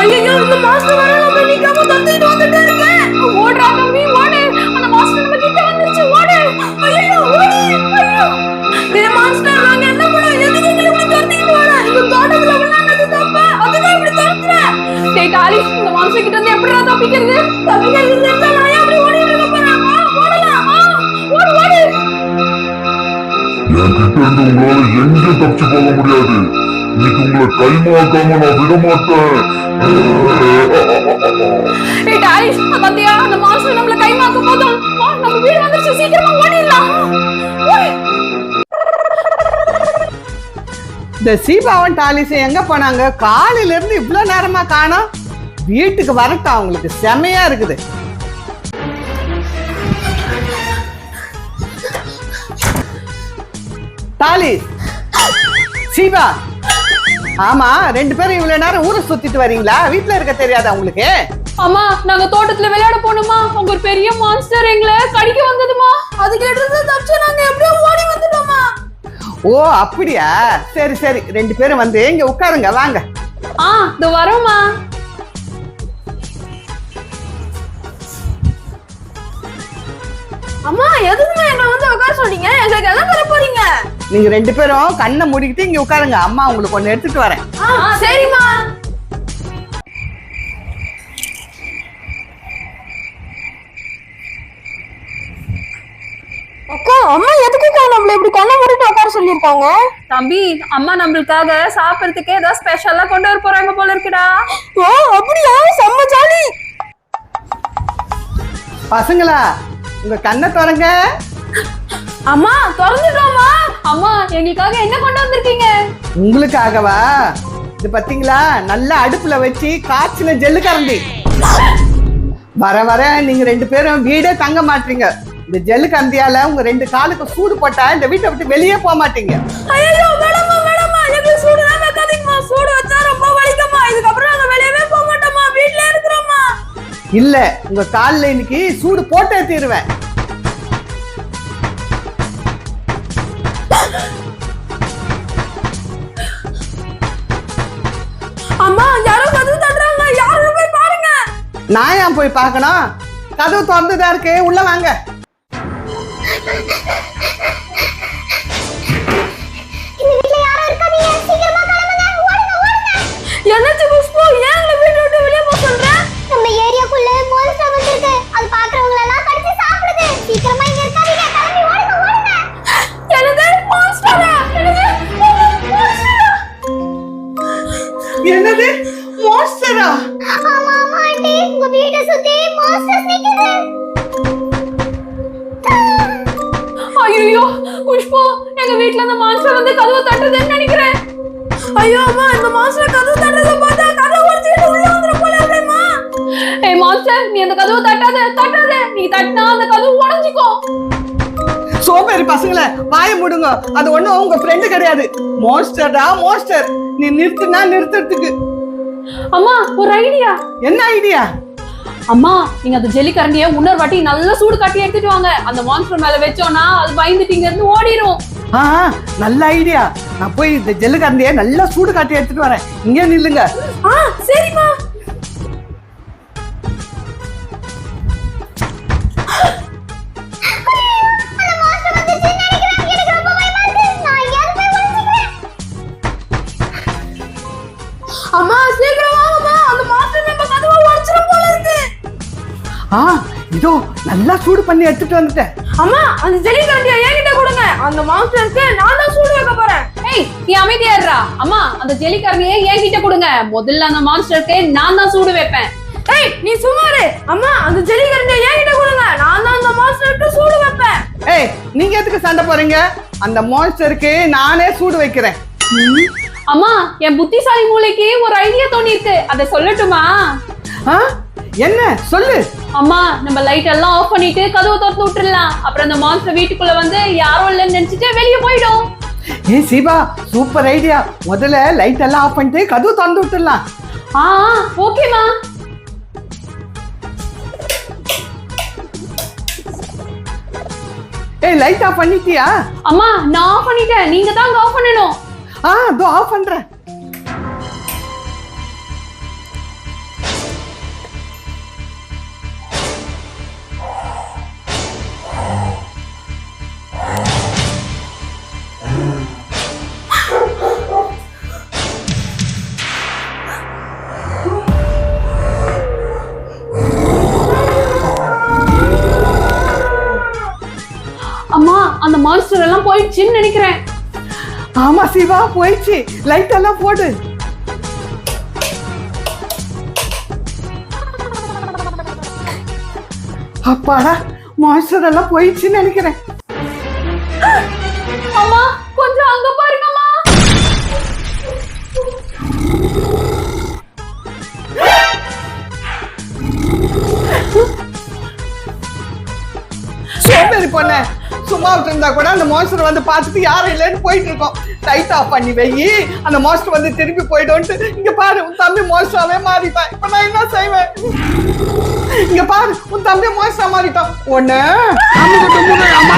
ஐயோ இந்த மாஸ்டர் வர நம்ம நிக்காம தத்திட்டு வந்துட்டே இருக்கேன் ஓடுறா தம்பி ஓடு. அந்த மாஸ்டர் நம்ம கிட்ட வந்துருச்சு ஓடு. ஐயோ ஓடு. ஐயோ ஏ மாஸ்டர் நாங்க என்ன பண்ணோம்? எதுக்கு எங்களை இப்படி துரத்திட்டு வர? இந்த தோட்டத்துல விளையாண்டது தப்பு? அதுதான் இப்படி துரத்துற. டேய் டாலி இந்த மாஸ்டர் கிட்ட இருந்து எப்படிடா தப்பிக்கிறது? தப்பிக்கிறது தெரிஞ்சா நான் அப்படி ஓடிட்டு இருக்க போறேன்? ஓடலாம் ஓடு ஓடு. என்கிட்ட இருந்து உங்களால எங்கேயும் தப்பிச்சு போக முடியாது? இன்னைக்கு உங்களை கைமாக்காம நான் விட மாட்டேன் பாத்தியா? அந்த மாஸ்டர் நம்மள கைமாக்க போதும் வா நம்ம வீடு வந்துருச்சு சீக்கிரமா ஓடிடலாம். ஓடு இந்த சீபாவும் டாலிஸும் எங்க போனாங்க? காலையில இருந்து இவ்வளவு நேரமா காணோம். வீட்டுக்கு வரட்டும் அவங்களுக்கு செமையா இருக்குது. டாலிஸ் சீபா ஆமா ரெண்டு பேரும் இவ்வளவு நேரம் ஊரை சுத்திட்டு வரீங்களா? வீட்ல இருக்க தெரியாதா உங்களுக்கு? அம்மா நாங்க தோட்டத்துல விளையாட போனோமா உங்க ஒரு பெரிய மான்ஸ்டர் எங்களை கடிக்க வந்ததுமா அதுக்கு எடுத்து தப்பிச்சு நாங்க எப்படியோ ஓடி வந்துட்டோமா ஓ அப்படியா? சரி சரி. ரெண்டு பேரும் வந்து இங்க உட்காருங்க வாங்க. ஆ இந்த வரோமா அம்மா எதுக்குமா என்ன வந்து உட்கார சொன்னீங்க? எங்களுக்கு எல்லாம் தர போறீங்க நீங்க ரெண்டு பேரும் கண்ணை மூடிக்கிட்டு இங்க உட்காருங்க. அம்மா உங்களுக்கு ஒண்ணு எடுத்துட்டு வரேன். சரிம்மா. அக்கா அம்மா எதுக்குக்கா நம்மள இப்படி கண்ணை மூடிட்டு உட்கார சொல்லியிருக்காங்க? தம்பி அம்மா நம்மளுக்காக சாப்பிடறதுக்கு ஏதாவது ஸ்பெஷலா கொண்டு வர போறாங்க போல இருக்குடா. ஓ அப்படியா? செம்ம ஜாலி. பசங்களா உங்க கண்ணை திறங்க. அம்மா திறந்துட்டோமா அம்மா எங்களுக்காக என்ன கொண்டு வந்திருக்கீங்க? உங்களுக்காகவா? இது பாத்தீங்களா? நல்ல அடுப்புல வச்சு காய்ச்சின ஜெல்லு கரண்டி வர வர நீங்க ரெண்டு பேரும் வீடே தங்க மாட்டீங்க. இந்த ஜெல்லு கரண்டியால உங்க ரெண்டு காலுக்கு சூடு போட்டா இந்த வீட்டை விட்டு வெளியே போக மாட்டீங்க. இல்ல உங்க கால்ல இன்னைக்கு சூடு போட்டே தீருவேன். நான் ஏன் போய் பார்க்கணும்? கதவு திறந்துதான் இருக்கு. உள்ள வாங்க. எங்க வீட்ல அந்த மான்ஸ்டர் வந்து கதவை தட்டுதுன்னு நினைக்கிறேன். ஐயோ அம்மா இந்த மான்ஸ்டர் கதவு தட்டுறத பார்த்தா கதவு உடைச்சிட்டு உள்ள வந்துற போல இருக்கேம்மா ஏய் மான்ஸ்டர் நீ அந்த கதவு தட்டாத தட்டாத. நீ தட்டினா அந்த கதவு உடைஞ்சிக்கோ. சோம்பேறி பசங்களே வாய முடுங்க. அது ஒண்ணும் உங்க ஃப்ரெண்டு கிடையாது. மோஸ்டர்டா மோஸ்டர். நீ நிறுத்துனா நிறுத்துறதுக்கு. அம்மா ஒரு ஐடியா என்ன ஐடியா அம்மா நீங்க அந்த ஜெல்லி கரண்டிய இன்னொரு வாட்டி நல்ல சூடு கட்டி எடுத்துட்டு வாங்க. அந்த மான்ஸ்டர் மேல வச்சோம்னா அது பயந்துட்டு இங்க இருந்து ஓடிரும். ஆ நல்ல ஐடியா நான் போய் இந்த ஜெல்லு கரண்டியை நல்லா சூடு காட்டி எடுத்துட்டு வரேன். இங்கே நில்லுங்க. ஆ சரிம்மா. அம்மா சீக்கிரம் வாங்கம்மா. அந்த நம்ம கதவை உடைச்சிரும் போல இருக்கு. ஆ இதோ நல்லா சூடு பண்ணி எடுத்துட்டு வந்துட்டேன். அம்மா அந்த ஜெல்லி கரண்டியை கொடுங்க அந்த மான்ஸ்டருக்கு நான் தான் சூடு வைக்க போறேன். ஏய் நீ அமைதியா இருடா. அம்மா அந்த ஜெல்லி கரண்டியை என்கிட்ட கொடுங்க. முதல்ல அந்த மான்ஸ்டருக்கு நான் தான் சூடு வைப்பேன். ஏய் நீ சும்மா இரு. அம்மா அந்த ஜெல்லி கரண்டியை என்கிட்ட கொடுங்க. நான் தான் அந்த மான்ஸ்டருக்கு சூடு வைப்பேன். ஏய் நீங்க எதுக்கு சண்டை போறீங்க அந்த மான்ஸ்டருக்கு நானே சூடு வைக்கிறேன். அம்மா என் புத்திசாலி மூளைக்கு ஒரு ஐடியா தோணி இருக்கு அதை சொல்லட்டுமா? ஆ? என்ன? சொல்லு. அம்மா நம்ம லைட் எல்லாம் ஆஃப் பண்ணிட்டு கதவை திறந்து விட்டுறலாம். அப்புறம் அந்த மான்ஸ்டர் வீட்டுக்குள்ள வந்து யாரும் இல்லைன்னு நினைச்சிட்டு வெளியே போயிடும். ஏ சிவா சூப்பர் ஐடியா முதல்ல லைட் எல்லாம் ஆஃப் பண்ணிட்டு கதவு திறந்து விட்டுடலாம் ஆ ஓகேமா ஏய் லைட் ஆஃப் பண்ணிட்டியா? அம்மா நான் ஆஃப் பண்ணிட்டேன். நீங்க தான் ஆஃப் பண்ணணும். ஆ இதோ ஆஃப் பண்றேன். மாஸ்டர் எல்லாம் போயிடுச்சுன்னு நினைக்கிறேன். ஆமா சிவா போயிடுச்சு. லைட் எல்லாம் போடு. அப்பாடா மாஸ்டர் எல்லாம் போயிடுச்சுன்னு நினைக்கிறேன். அம்மா கொஞ்சம் அங்க பாருங்கம்மா. சோம்பேறி பொண்ணு. சும்மா இருந்தா கூட அந்த மாஸ்டர் வந்து பார்த்துட்டு யாரும் இல்லைன்னு போயிட்டு இருக்கோம். லைட் ஆஃப் பண்ணி வை. அந்த மாஸ்டர் வந்து திருப்பி போயிடும்ட்டு இங்க பாரு உன் தம்பி மாஸ்டராவே மாறிட்டான். இப்ப நான் என்ன செய்வேன்? இங்க பாரு உன் தம்பி மாஸ்டரா மாறிட்டான். ஒண்ணு அம்மா